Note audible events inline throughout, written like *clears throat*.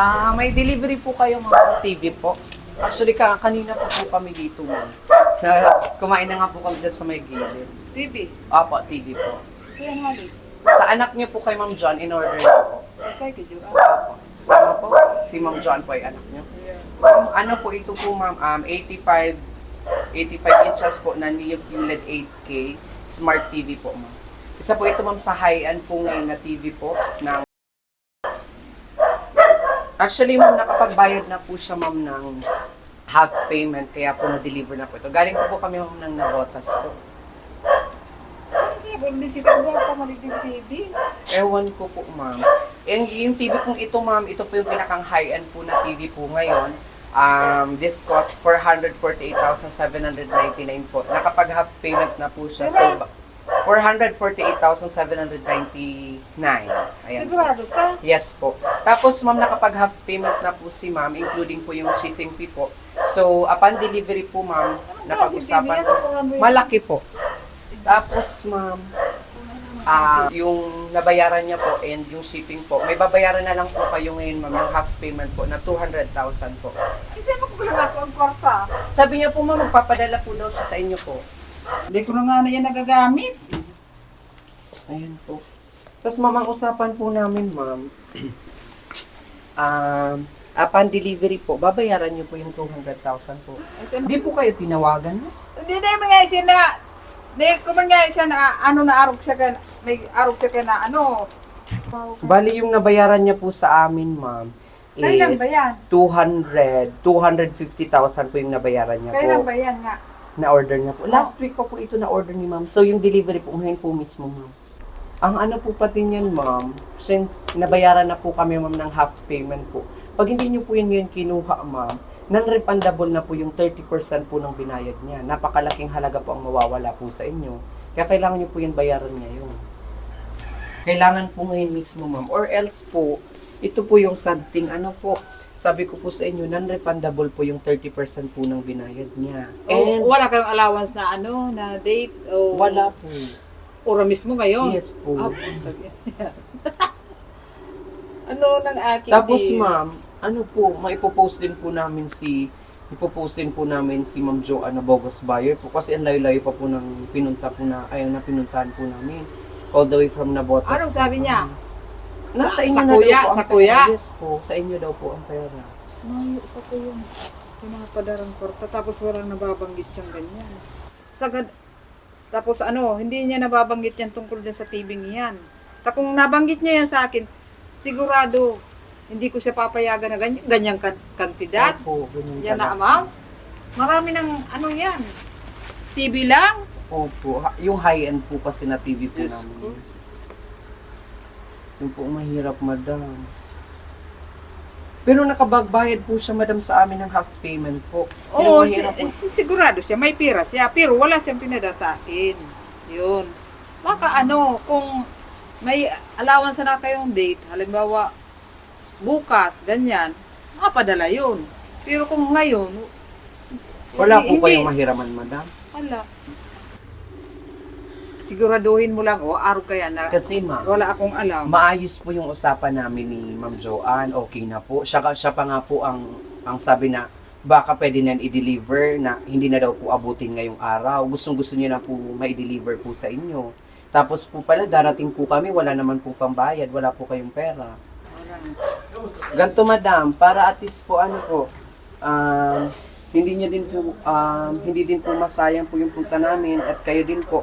Ah, may delivery po kayo mga TV po. Actually, ka kanina po po kami dito, ma'am. Na- Kumain na nga po kami dyan sa may gilid. TV. Opo, TV po. Siya hali. Sa anak niyo po kay Ma'am John, in order niyo po. Kasi kay Jura. Opo. Ano po? Si Ma'am John po ay anak niyo. Ma'am, ano po ito po ma'am, um, 85 85 inches po na Neo QLED 8K Smart TV po ma'am. Isa po ito ma'am sa high-end po ngayon na TV po ng Actually ma'am, nakapagbayad na po siya ma'am ng half payment kaya po na-deliver na po ito. Galing po po kami ma'am ng Navotas po. Hindi si Kabo pa malig yung TV. Ewan ko po, ma'am. Yung, yung TV pong ito, ma'am, ito po yung pinakang high-end po na TV po ngayon. Um, this cost 448,799 po. Nakapag half payment na po siya. So, ba- 448,799. Ayan. Sigurado ka? Yes po. Tapos, ma'am, nakapag half payment na po si ma'am, including po yung shipping fee po. So, upon delivery po, ma'am, napag-usapan po. Malaki po. Tapos, ma'am, ah yung nabayaran niya po and yung shipping po, may babayaran na lang po kayo ngayon, ma'am, yung half payment po na 200,000 po. Kasi magkulang ako ang kwarta. Sabi niya po, ma'am, magpapadala po daw siya sa inyo po. Hindi ko na nga na yan nagagamit. Ayan po. Tapos, ma'am, ang usapan po namin, ma'am, *clears throat* um, upon delivery po, babayaran niyo po yung 200,000 po. Hindi po kayo tinawagan, no? Hindi na yung nga siya na, hindi ko man nga siya na, ano na arog siya ka, may arog siya ka na, ano. Bali, yung nabayaran niya po sa amin, ma'am, is Kailan ba yan? 200, 250,000 po yung nabayaran niya po. Kailan ba yan nga? Na-order niya po. Last week pa po ito na-order ni ma'am. So, yung delivery po, ngayon po mismo, ma'am. Ang ano po pati niyan, ma'am, since nabayaran na po kami, ma'am, ng half payment po, pag hindi niyo po yun ngayon kinuha, ma'am, non-refundable na po yung 30% po ng binayad niya. Napakalaking halaga po ang mawawala po sa inyo. Kaya kailangan niyo po yung bayaran ngayon. Kailangan po ngayon mismo, ma'am. Or else po, ito po yung sad thing, ano po, sabi ko po sa inyo, non-refundable po yung 30% po ng binayad niya. O, wala kang allowance na ano, na date, o Wala po. Ora mismo ngayon. Yes po. Ah, *laughs* ano nang akin Tapos din? ma'am, ano po, maipopost din po namin si ipopost din po namin si Ma'am Joanna Bogus Buyer po kasi ang layo-layo pa po ng pinunta po na ayun na pinuntahan po namin all the way from Nabotas. Anong sabi niya? Nasa Sa- inyo sa na daw kuya, po ang sa pera. kuya? Yes po, sa inyo daw po ang pera. Mayo sa yung pinapadarang kwarta tapos walang nababanggit siyang ganyan. Sagad, tapos ano, hindi niya nababanggit yan tungkol din sa TV niyan. Tapos kung nabanggit niya yan sa akin, sigurado hindi ko siya papayagan na ganyan, ganyang kan- kantidad. Opo, ganun Yan na amount. Marami ng ano yan. TV lang. Opo, yung high-end po kasi na TV po Diyos namin. ko. Yung po mahirap, madam. Pero nakabagbayad po siya, madam, sa amin ng half payment po. Oo, mahirap po- si- si- sigurado siya, may pira siya, pero wala siyang pinada sa akin. Yun. Baka ano, kung may allowance na kayong date, halimbawa, bukas, ganyan, mapadala yun. Pero kung ngayon, Wala po hindi- kayong mahiraman, madam. Wala. Siguraduhin mo lang, o, araw kaya na, Kasi, ma'am, wala akong alam. maayos po yung usapan namin ni Ma'am Joanne. Okay na po. Siya, siya pa nga po ang, ang sabi na baka pwede na i-deliver na hindi na daw po abutin ngayong araw. Gustong gusto niya na po ma-deliver po sa inyo. Tapos po pala, darating po kami, wala naman po pambayad, wala po kayong pera. Wala. Ganto madam, para at least po ano po, um, hindi niya din po, um, hindi din po masayang po yung punta namin at kayo din po.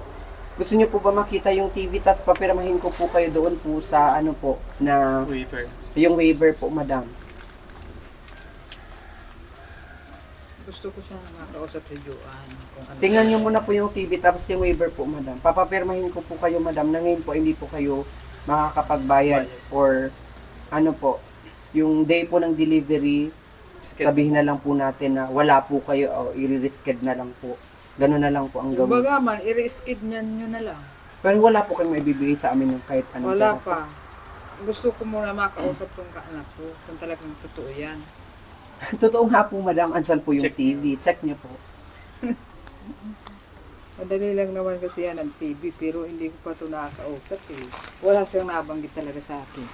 Gusto niyo po ba makita yung TV tas papirmahin ko po kayo doon po sa ano po na Waiver. yung waiver po madam. Gusto ko siya makausap si Joanne. Kung ano. Tingnan niyo muna po yung TV tapos yung waiver po madam. Papapirmahin ko po kayo madam na ngayon po hindi po kayo makakapagbayad or ano po, yung day po ng delivery, sabihin na lang po natin na wala po kayo o i-risked na lang po. Ganun na lang po ang gawin. Baga man, i-skid niyan nyo na lang. Pero wala po kayong maibibigay sa amin ng kahit anong Wala pera po. pa. Gusto ko muna makausap tong kaanak ko kung talagang totoo yan. *laughs* Totoo nga po, madam. Andyan po yung Check TV. Check niyo po. *laughs* Madali lang naman kasi yan ang TV pero hindi ko pa ito nakakausap eh. Wala siyang nabanggit talaga sa akin.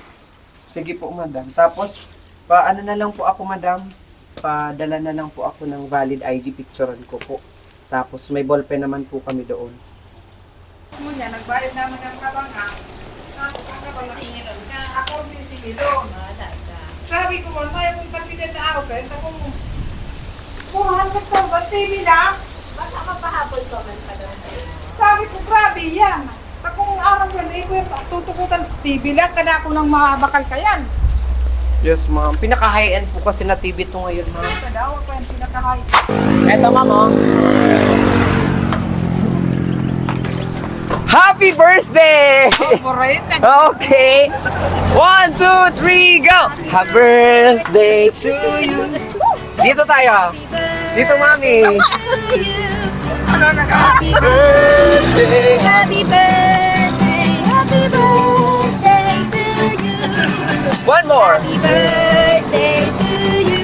Sige po, madam. Tapos, Pa ano na lang po ako, madam. Padala na lang po ako ng valid ID picturean ko po. Tapos may ballpen naman po kami doon. Mo niya, nagbayad naman ng kabanga. Tapos ang kabanga, ako ang sisigilong. Sabi ko, wala may akong kapitan na ako. Kaya tapos mo, 400 po ba TV na? Baka mapahabol ko man pa doon sa. Sabi ko, grabe yan. Takong araw yan, eh, ko yung tutukutan. TV lang, kada ako nang mabakal ka yan. Yes, ma'am. Pinaka-high-end po kasi na TV to ngayon, ma'am. Kada ako pa yung pinakahay. Eto, ma'am, oh. Happy birthday! Correct. *laughs* Okay. One, two, three, go! Happy birthday to you. Dito tayo. Dito, mami. Happy birthday. Happy birthday, One more. Happy birthday to you.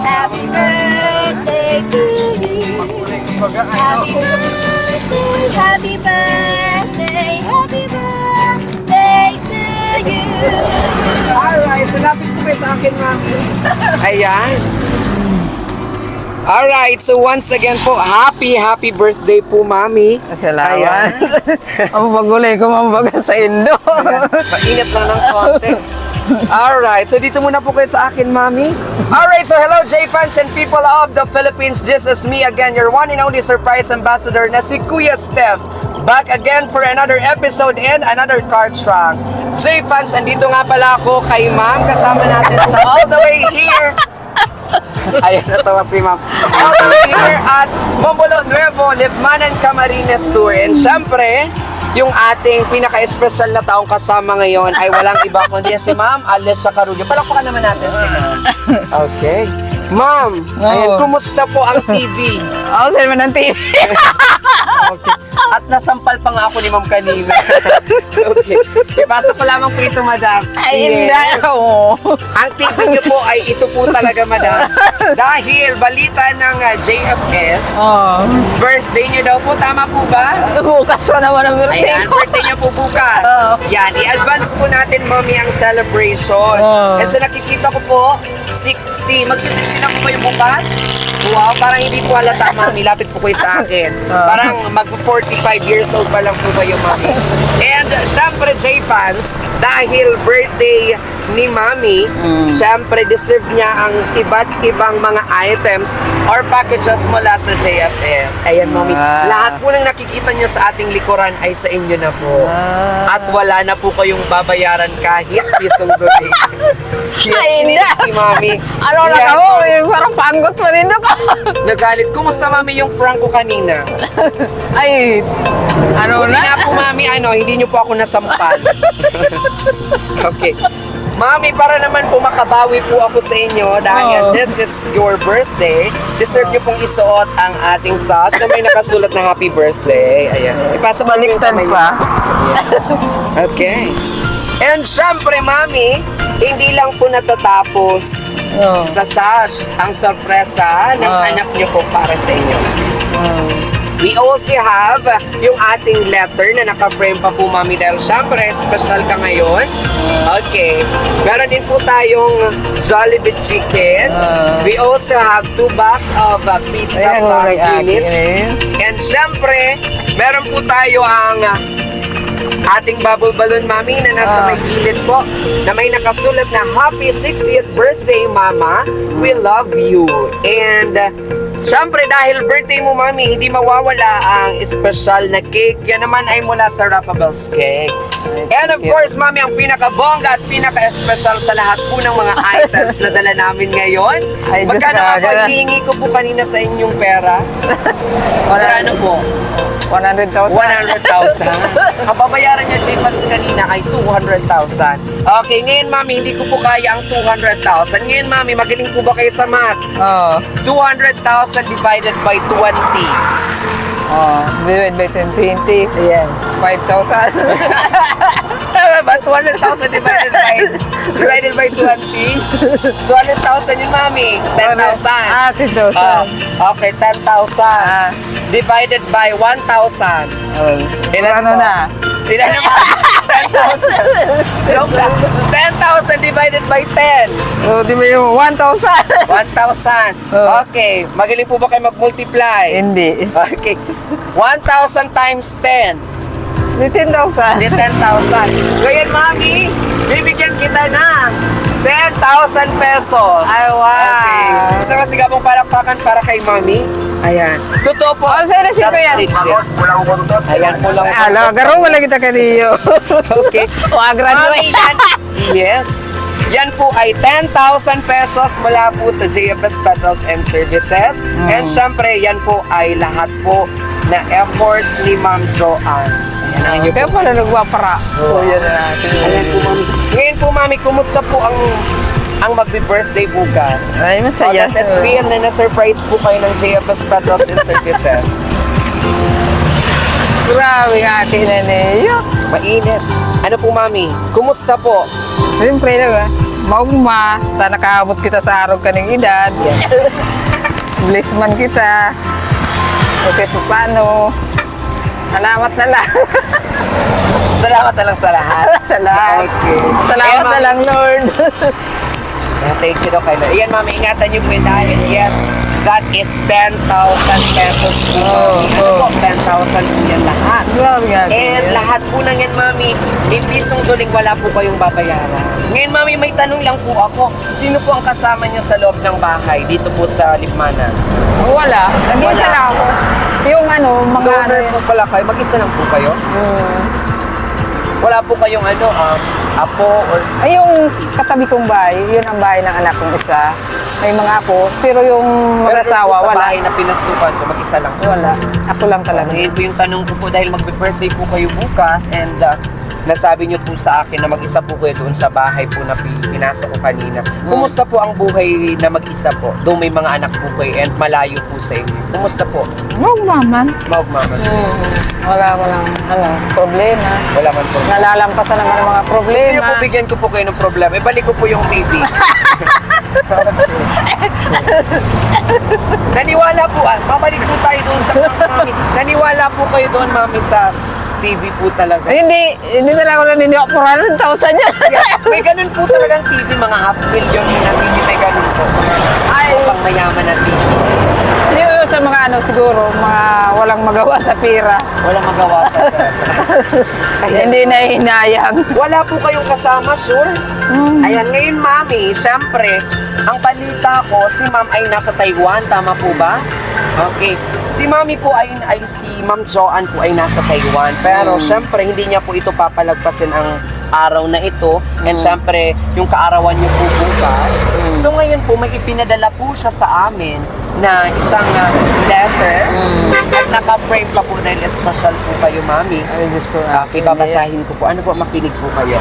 Happy birthday to you. Happy birthday, happy birthday, happy birthday to you. Alright, salapit po kayo sa akin, mami. Ayan. Alright, so once again po, happy, happy birthday po, mami. Salamat. *laughs* Ang pagulay ko mambaga sa Indo. Maingat lang ng konti. Alright, so dito muna po kayo sa akin, Mami. Alright, so hello J-fans and people of the Philippines. This is me again, your one and only surprise ambassador na si Kuya Steph. Back again for another episode and another card trunk. J-fans, andito nga pala ako kay Ma'am. Kasama natin sa all the way here. Ayan, natawa si ma'am. All way here at Mombolo Nuevo, Libmanan, Camarines Sur. And syempre, yung ating pinaka-special na taong kasama ngayon ay walang iba kundi si Ma'am Alessia Carullo. Palakpakan naman natin si Ma'am. *laughs* Okay. Ma'am, ayan, Oo. kumusta po ang TV? *laughs* Ako sa naman ng TV. *laughs* Okay. At nasampal pa nga ako ni Ma'am kanina. *laughs* okay. Ipasa ko lamang po ito, Madam. Ay, hindi. Yes. Oo. Ang tip niyo po ay ito po talaga, madam. Dahil balita ng uh, JFS, Oo. birthday niyo daw po, tama po ba? Bukas pa naman ang birthday Ayan, ko. birthday niyo po bukas. Oo. Yan, i-advance po natin, mami, ang celebration. Oo. And so nakikita ko po, 60, magsi-60 na po kayo bukas? Wow, parang hindi po halata, mami. Lapit po kayo sa akin. Oo. *laughs* Parang mag-45 years old pa lang po kayo, mami. And syempre, J-fans, dahil birthday ni mami, Mm. syempre deserve niya ang iba't ibang mga items or packages mula sa JFS. Ayan, mami. Ah. Lahat po ng nakikita niyo sa ating likuran ay sa inyo na po. Ah. At wala na po kayong babayaran kahit pisong donation. *laughs* yes, Ay, hindi. si mami. Ano na ako? Yung parang panggot pa rin ako. Nagalit. Kumusta mami yung prank ko kanina? *laughs* Ay, ano Hindi na? na po mami, ano, hindi niyo po ako nasampal. *laughs* okay. Mami, para naman po makabawi po ako sa inyo dahil Oo. this is your birthday, deserve niyo pong isuot ang ating sash na may nakasulat na happy birthday. Ayan. Ipasa mo yung kamay pa. *laughs* Okay. And syempre, Mami, hindi lang po natatapos Oo. sa sash ang sorpresa ng Oo. anak niyo po para sa inyo. Oo. We also have yung ating letter na naka-frame pa po, Mami, dahil syempre, special ka ngayon. Okay. Meron din po tayong Jollibee Chicken. Ah. We also have two box of uh, pizza Ayan, bar may akin units. eh. And syempre, meron po tayo ang uh, ating bubble balloon, Mami, na nasa Ah. may gilid po, na may nakasulat na Happy 60th Birthday, Mama. We love you. And uh, syempre, dahil birthday mo, Mami, hindi mawawala ang special na cake. Yan naman ay mula sa Raffabells Cake. And of course, Mami, ang pinaka-bongga at pinaka-special sa lahat po ng mga *laughs* items na dala namin ngayon. Ay, Diyos Magkano ka, ako hihingi ko po kanina sa inyong pera? *laughs* Magkano po? 100,000. 100,000. *laughs* Ang babayaran niya, J-Fans, kanina ay 200,000. Okay, ngayon, mami, hindi ko po kaya ang 200,000. Ngayon, mami, magaling po ba kayo sa math? Oo. 200,000 divided by 20. Oo. Divide by 10, 20. Yes. 5,000. *laughs* Tama ba? 200,000 divided by divided by 20? 200,000 yun, mami. 10,000. Ah, 10,000. Ah, okay, 10,000. Ah. Divided by 1,000. Oh. Ilan ano po? na? Tingnan mo. 10,000. *laughs* Joke lang. 10,000 divided by 10. O, di ba yung 1,000? 1,000. Oh. Okay. Magaling po ba kayo mag-multiply? Hindi. Okay. 1,000 times 10. Di 10,000. Di 10,000. Ngayon, mami, bibigyan kita ng 10,000 pesos. Ay, wow. Okay. Gusto mo sigabong palakpakan para kay mami? Ayan. Totoo po. Oh, sa'yo na si That's Kuya. legit. Ayan po lang. Alo, garo wala kita kaniyo. *laughs* Okay. Wa Mami, graduate. yan. Yes. Yan po ay 10,000 pesos mula po sa JFS Petals and Services. And syempre, yan po ay lahat po na efforts ni Ma'am Joanne. Ayan ang inyo Kaya pala nagwapara. O, yan na natin. Ayan po, mami. Ngayon po, mami, kumusta po ang ang magbe-birthday bukas? Ay, masaya. Oh, does it feel na na-surprise po kayo ng JFS Petals and Services? *laughs* Grabe nga ate na niyo. Mainit. Ano po, mami? Kumusta po? Siyempre na ba? Maugma. Sana nakaabot kita sa araw kaning edad. Bless man kita. Okay, so paano? Salamat na lang. *laughs* Salamat na lang sa lahat. *laughs* Salamat. Okay. Salamat Ayan, na lang, Lord. *laughs* Thank you daw kay Lord. Ayan, mami, ingatan niyo po yun dahil yes, that is 10,000 pesos po. Oo, ano oo. po, 10,000 po yan lahat. Grabe ate. And lahat po ng yan, mami, may pisong duling wala po kayong babayaran. Ngayon, mami, may tanong lang po ako. Sino po ang kasama niyo sa loob ng bahay dito po sa Lipmana? Wala. Nag-isa lang ako. Yung ano, mga. Loner po pala kayo. Mag-isa lang po kayo? Hmm. Wala po kayong ano, um, apo or Ay, yung katabi kong bahay, yun ang bahay ng anak kong isa. May mga apo, pero yung Pero po sa wala. bahay na pinasukan ko, mag-isa lang po. Wala. Ako lang talaga. Ngayon po yung tanong ko po dahil magbe-birthday po kayo bukas and uh, nasabi niyo po sa akin na mag-isa po kayo doon sa bahay po na pi- pinasa ko kanina. Kumusta po ang buhay na mag-isa po? Doon may mga anak po kayo and malayo po sa inyo. Kumusta po? Huwag maman. Maugmama. Wala mo lang, ano, problema. Wala man po. Nalalampasan naman ang mga Gusto problema. niyo po bigyan ko po kayo ng problema. Ibalik ko po yung TV. *laughs* Naniwala po, ah, mabalik po tayo doon sa mami. Naniwala po kayo doon, mami, sa TV po talaga. Ay, hindi, hindi na lang ako naniniwa. 400,000 yan. May ganun po talagang TV, mga half million na TV, may ganun po. Ay, pang mayaman na TV. Yung sa mga ano siguro, mga walang magawa sa pira. Wala magawa sa *laughs* Hindi na hinayang. Wala po kayong kasama, sure? Ayan, ngayon, mami, syempre, ang balita ko, si ma'am ay nasa Taiwan, tama po ba? Okay. Si mami po ay, ay si Ma'am Joanne po ay nasa Taiwan. Pero syempre, hindi niya po ito papalagpasin ang araw na ito. And syempre, yung kaarawan niyo po bukas. So ngayon po, may ipinadala po siya sa amin na isang ah, letter at naka-frame pa po dahil special po kayo, mami. Ay, Diyos ko. Okay, babasahin ko po. Ano po, makinig po kayo.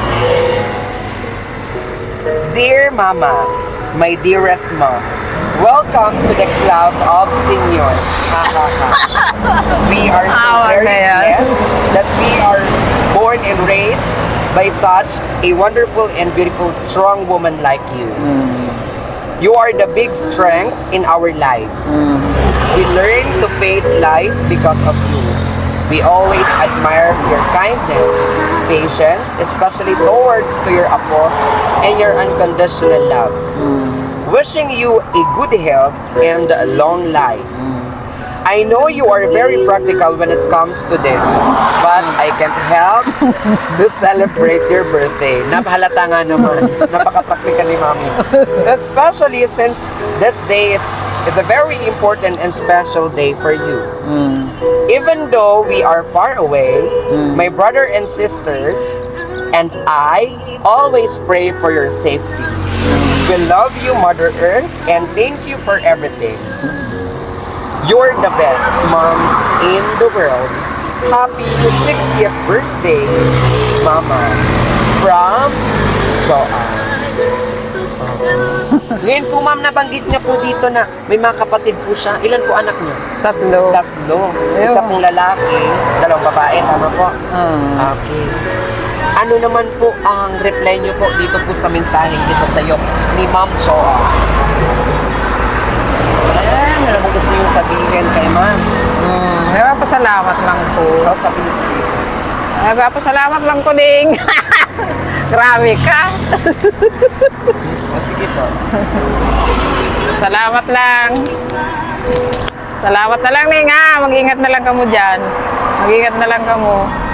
Dear Mama, my dearest mom, welcome to the club of seniors. Ha, ha, ha. *laughs* We are so Awa very na yan. blessed that we are born and raised by such a wonderful and beautiful, strong woman like you. Mm. You are the big strength in our lives. Mm. We learn to face life because of you. We always admire your kindness, patience, especially towards to your apostles, and your unconditional love. Mm. Wishing you a good health and a long life. I know you are very practical when it comes to this, but I can't help to celebrate your birthday. Napahalata nga naman. Napaka-practical ni Mami. Especially since this day is, is a very important and special day for you. Even though we are far away, my brother and sisters and I always pray for your safety. We love you, Mother Earth, and thank you for everything. You're the best mom in the world. Happy 60th birthday, Mama. From Joanne. Ngayon po, ma'am, nabanggit niya po dito na may mga kapatid po siya. Ilan po anak niyo? Tatlo. Tatlo. Isa pong lalaki, dalawang babae, tama po? Ah. Okay. Ano naman po ang reply niyo po dito po sa mensaheng dito sa iyo ni Ma'am Joa? Eh, ano mo gusto yung Ano, sabihin kay Ma'am? Hmm, pasalamat lang po. Ikaw sabihin ko. Hmm. Nagpapasalamat lang ko ding. *laughs* Grabe ka. Yes po, sige po. Salamat lang. Salamat na lang, Ning, ha? Mag-ingat na lang kamo dyan. Mag-ingat na lang kamo.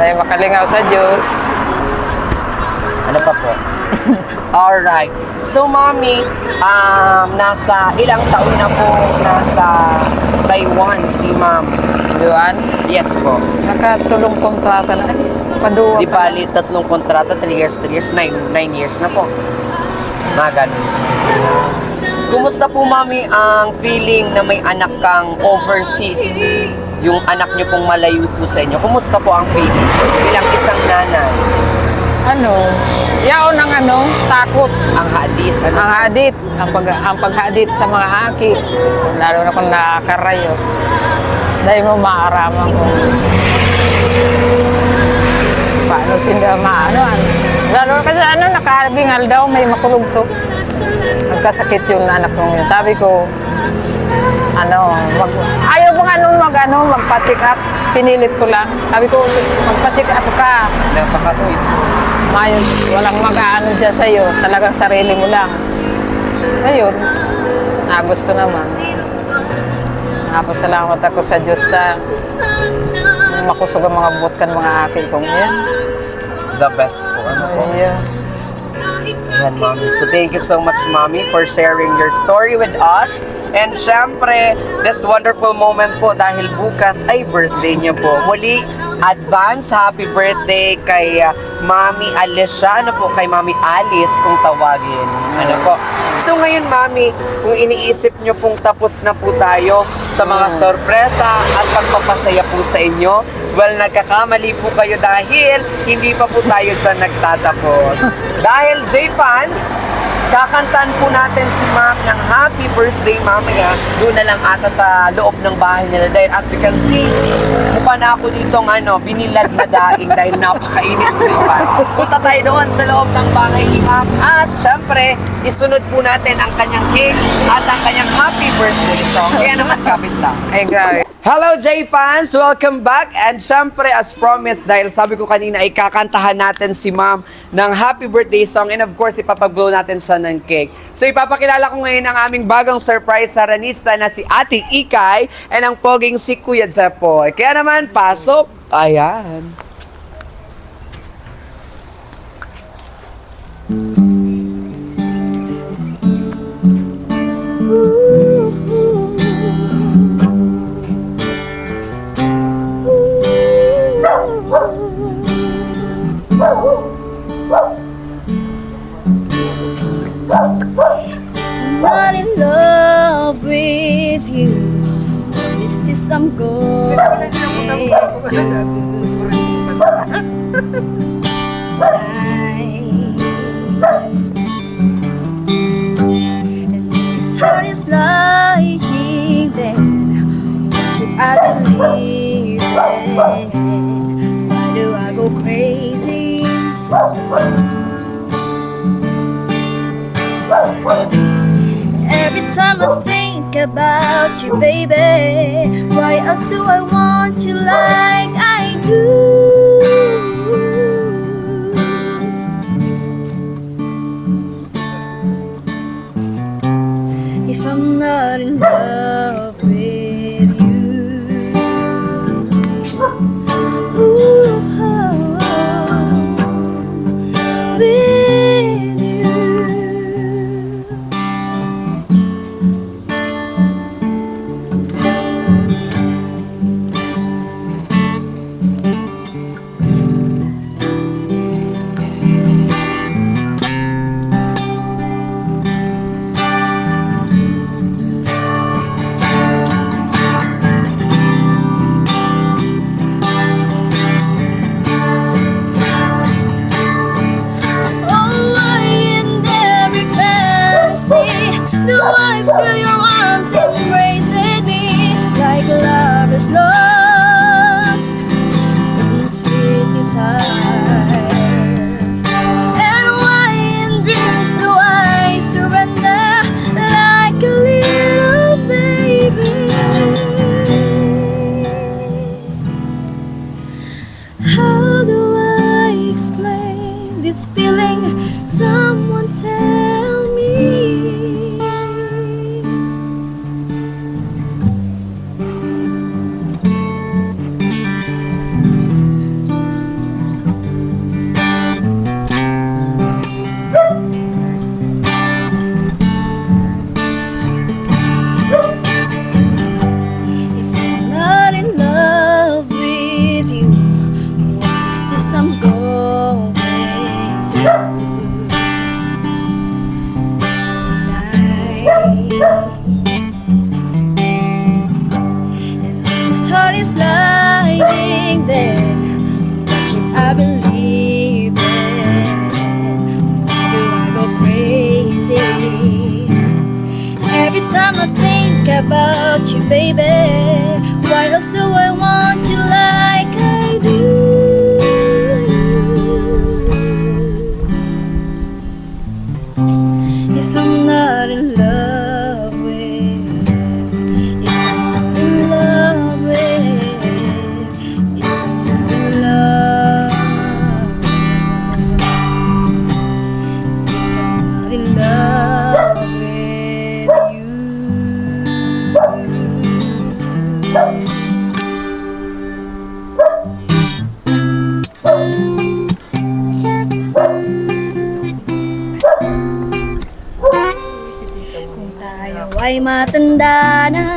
Dahil makalingaw sa Diyos. Ano pa po? *laughs* Alright. So, Mommy, um, nasa ilang taon na po nasa Taiwan si Ma'am? Yuan, Yes po. nakatulong kontrata na. Ay, paduwa Di ka. bali, tatlong kontrata, 3 years, 3 years, 9, 9 years na po. Mga ganun. Kumusta po, Mami, ang feeling na may anak kang overseas? Yung anak niyo pong malayo po sa inyo. Kumusta po ang feeling? Bilang isang nanay, Ano? Yaon ang ano, takot. ang hadit, ano? Ang hadit, ang, pag, ang paghadit sa mga haki. Lalo na kung nakakarayo. Dahil mo maaraman ko. Paano sila maano? ano? Lalo na kasi ano, nakabingal daw, may makulog to. Nagkasakit yung anak ko. Sabi ko, ano, mag, ayaw mo mag, ano, magpa-check up. Pinilit ko lang. Sabi ko, magpa-check up ka. Napaka-sweet. Mayos, walang mag-aano dyan sa'yo. Talagang sarili mo lang. Ngayon, na gusto naman. Napasalamat ako sa Diyos na makusog ang mga butkan mga akin kong yan. The best po. Ano po? Ayun. Yan, Mami. So, thank you so much, Mami, for sharing your story with us. And syempre, this wonderful moment po dahil bukas ay birthday niyo po. Muli, advance happy birthday kay uh, Mami Alicia. Ano po, kay Mami Alice kung tawagin. Ano po. So ngayon, Mami, kung iniisip niyo pong tapos na po tayo sa mga sorpresa at pagpapasaya po sa inyo, well, nagkakamali po kayo dahil hindi pa po tayo dyan nagtatapos. *laughs* dahil J-Fans, kakantaan po natin si Ma'am ng happy birthday mamaya. Doon na lang ata sa loob ng bahay nila. Dahil as you can see, mukha na ako ditong ano, binilad na daing dahil napakainit J-Fans. Punta tayo doon sa loob ng bahay ni Ma'am. At syempre, isunod po natin ang kanyang cake at ang kanyang happy birthday song. Kaya naman kapit lang. Ay, grabe. Hello J-Fans! Welcome back! And syempre, as promised, dahil sabi ko kanina, ay kakantahan natin si ma'am ng happy birthday song and of course, ipapag-blow natin siya ng cake. So ipapakilala ko ngayon ang aming bagong surprise saranista na si Ate Ikay and ang poging si Kuya Jepoy. Kaya naman, pasok! Ayan. Every time I think about you, baby, why else do I want you like I do? Ay matanda na.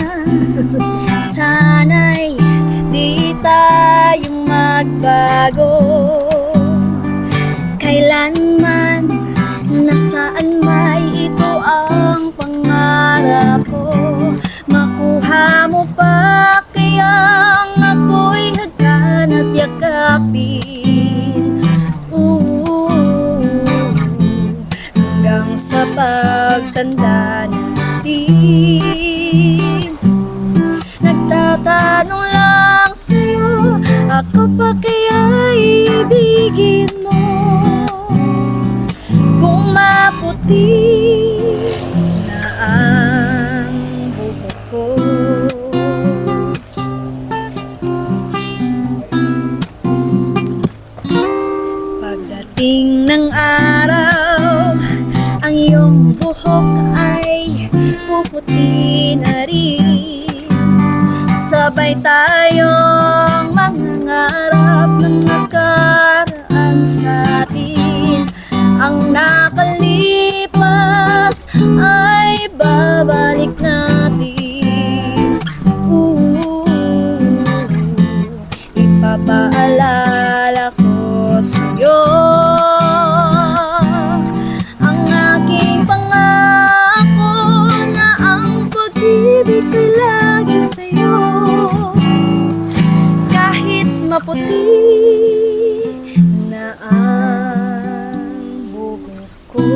Sana'y di tayo magbago. Kailanman, nasaan may ito ang pangarap ko? Makuha mo pa kayang ako'y hagkan at yakapin? Ooh, hanggang sa pagtanda natin Nagtatanong lang sa'yo Ako pa kaya ibigin mo? Kung maputi Sabay tayong mangangarap ng nakaraan sa atin. Ang nakalipas ay babalik natin. Ooh, ipapaalala ko sa'yo. Ang aking pangako na ang pag-ibig Maputi na ang buhok ko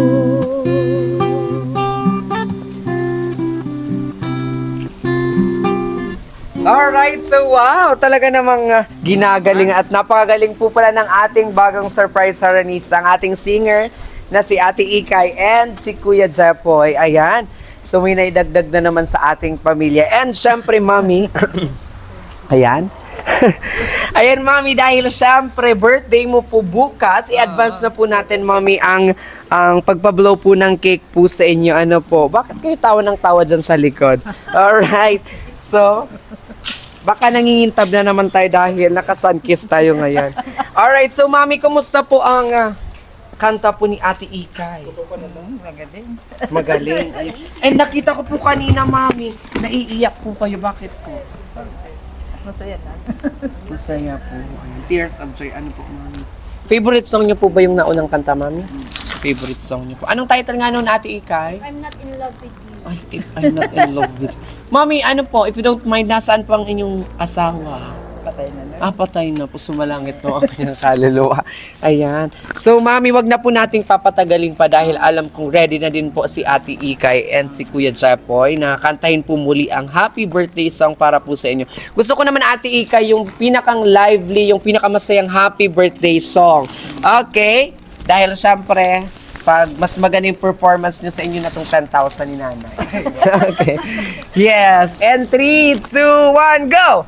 Alright, so wow, talaga namang uh, ginagaling at napakagaling po pala ng ating bagong surprise haranista, ang ating singer na si Ate Ikay and si Kuya Jepoy. Ayan, so may naidagdag na naman sa ating pamilya. And syempre, Mami, *coughs* ayan. *laughs* ayan, Mami, dahil syempre, birthday mo po bukas, i-advance na po natin, Mami, ang ang pagpablow po ng cake po sa inyo. Ano po? Bakit kayo tawa ng tawa dyan sa likod? *laughs* Alright. So, Baka nangingintab na naman tayo dahil naka-sunkiss tayo ngayon. Alright, so mami, kumusta po ang ah, kanta po ni Ate Ikay? Magaling. Magaling. And *laughs* nakita ko po kanina, mami, naiiyak po kayo. Bakit po? Masaya na. Masaya po. Tears of joy. Ano po, mami? Favorite song niyo po ba yung naunang kanta, mami? Favorite song niyo po. Anong title nga nun, Ate Ikay? I'm not in love with you Ay, if I'm not in love with Mami, ano po, if you don't mind, nasaan po ang inyong asawa? Patay na. Ah, patay na po. Sumalangit po ang kanyang kaluluwa. Ayan. So, mami, wag na po nating papatagalin pa dahil alam kong ready na din po si Ate Ikay and si Kuya Jepoy na kantahin po muli ang happy birthday song para po sa inyo. Gusto ko naman, Ate Ikay, yung pinakang lively, yung pinakamasayang happy birthday song. Okay? Dahil syempre, pag mas maganda yung performance nyo sa inyo na tong 10,000 ni nanay. *laughs* okay. Yes. And 3, 2, 1, go!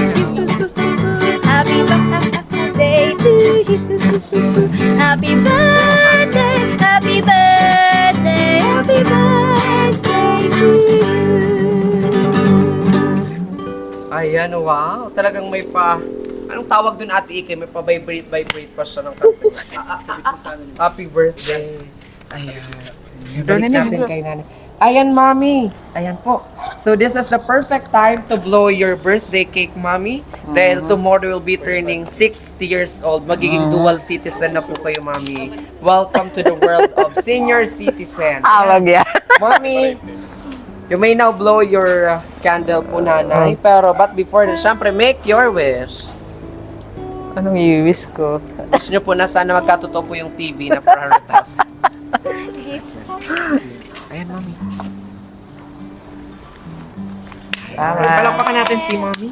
wow. Talagang may pa... Anong tawag dun, Ate Ike? May pa-vibrate-vibrate pa siya ng kanta. *laughs* Happy birthday. Ayan. Balik natin kay nanay. Ayan, mami. Ayan po. So this is the perfect time to blow your birthday cake, Mommy. Dahil tomorrow will be turning 60 years old. Magiging dual citizen na po kayo, Mommy. Welcome to the world of senior citizen. Awag yan. Mommy, you may now blow your uh, candle po, nanay. Pero, but before that, syempre, make your wish. Anong i-wish ko? Wish nyo po na sana magkatotoo po yung TV na 400,000. *laughs* Ayan, Mommy. Tama. Palakpakan natin si Mommy.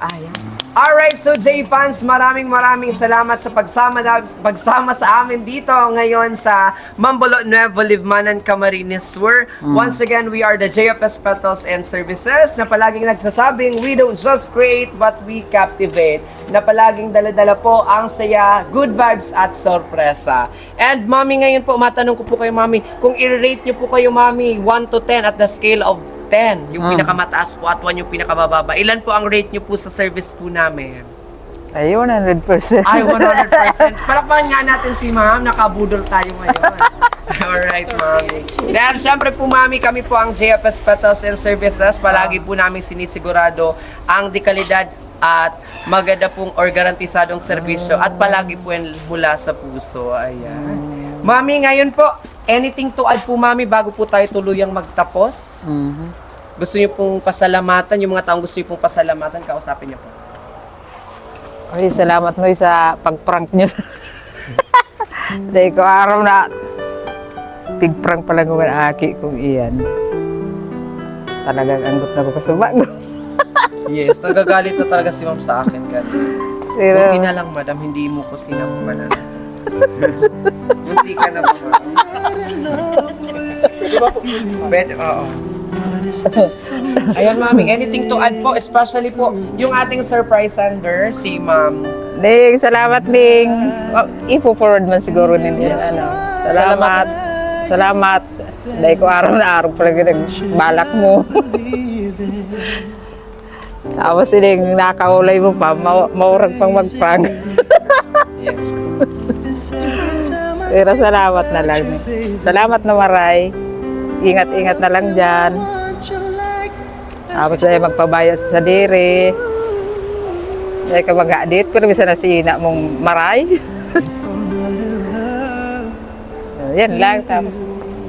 Ayan. Alright, so J-fans, maraming maraming salamat sa pagsama, na, pagsama sa amin dito ngayon sa Mambolo Nuevo Livmanan Camarines Sur. Once again, we are the JFS Petals and Services na palaging nagsasabing we don't just create but we captivate. Na palaging dala-dala po ang saya, good vibes at sorpresa. And Mami, ngayon po, matanong ko po kayo Mami, kung i-rate nyo po kayo Mami, 1 to 10 at the scale of 10, yung Mm. pinakamataas po at 1 yung pinakamababa. Ilan po ang rate nyo po sa service po namin? Ay, 100%. Ay, 100%. Palakpakan nga natin si ma'am. Nakabudol tayo ngayon. *laughs* Alright, mami. Dahil syempre po, mami, kami po ang JFS Petals and Services. Palagi po namin sinisigurado ang dekalidad at maganda pong or garantisadong serbisyo at palagi po yan mula sa puso. Ayan. Mami, ngayon po, anything to add po, mami, bago po tayo tuluyang magtapos? Mhm. Gusto niyo pong pasalamatan, yung mga taong gusto niyo pong pasalamatan, kausapin niyo po. Ay, salamat mo sa pag-prank nyo. Dahil *laughs* ko araw na pig-prank pala ko ang aki kong iyan. Talagang anggot na ko kasubag. *laughs* Yes, nagagalit na talaga si ma'am sa akin. Ganun. Pero, Buti na lang, madam, hindi mo ko sinampanan. Munti ka na ba, ma'am? Pwede, oo. *laughs* Ayan, mami, anything to add po, especially po, yung ating surprise sender, si ma'am. Ding, salamat ding. Oh, ipo-forward man siguro ninyo. Yes, ano. Salamat. Salamat. Dahil ko araw na araw pala ng balak mo. *laughs* Tapos siling nakaulay mo pa, ma- maurag pang mag-prank. Yes. *laughs* Pero salamat na lang. Salamat na maray. Ingat-ingat na lang dyan. Tapos ay magpabayas sa diri. Ay ka mag-adit, pero bisa na sina mong maray. *laughs* Yan lang. Tapos,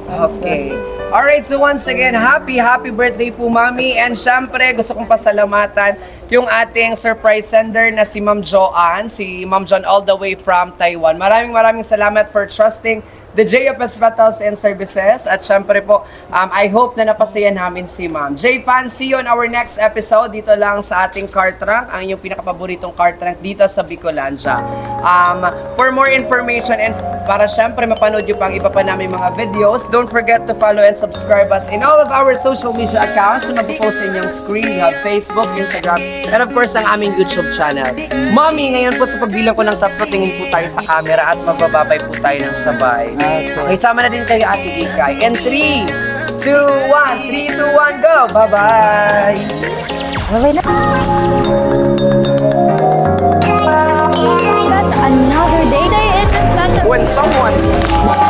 Okay. Alright, so once again, happy, happy birthday po, Mami. And syempre, gusto kong pasalamatan yung ating surprise sender na si Ma'am Joanne, si Ma'am John all the way from Taiwan. Maraming maraming salamat for trusting the JFS Battles and Services. At syempre po, um, I hope na napasaya namin si Ma'am. J-Fan, see you on our next episode dito lang sa ating car trunk, ang inyong pinakapaboritong car trunk dito sa Bicolandia. Um, for more information and para syempre mapanood nyo pang iba pa namin mga videos, don't forget to follow and subscribe us in all of our social media accounts na mag-post sa inyong screen. We have Facebook, Instagram, and of course ang aming YouTube channel. Mommy, ngayon po sa pagbilang ko ng tatlo, tingin po tayo sa camera at magbababay po tayo ng sabay. Okay, sama na din kayo Ate Kikay. And 3, 2, 1, 3, 2, 1, go! Bye-bye! Bye-bye na! That's another day day is special... When someone's...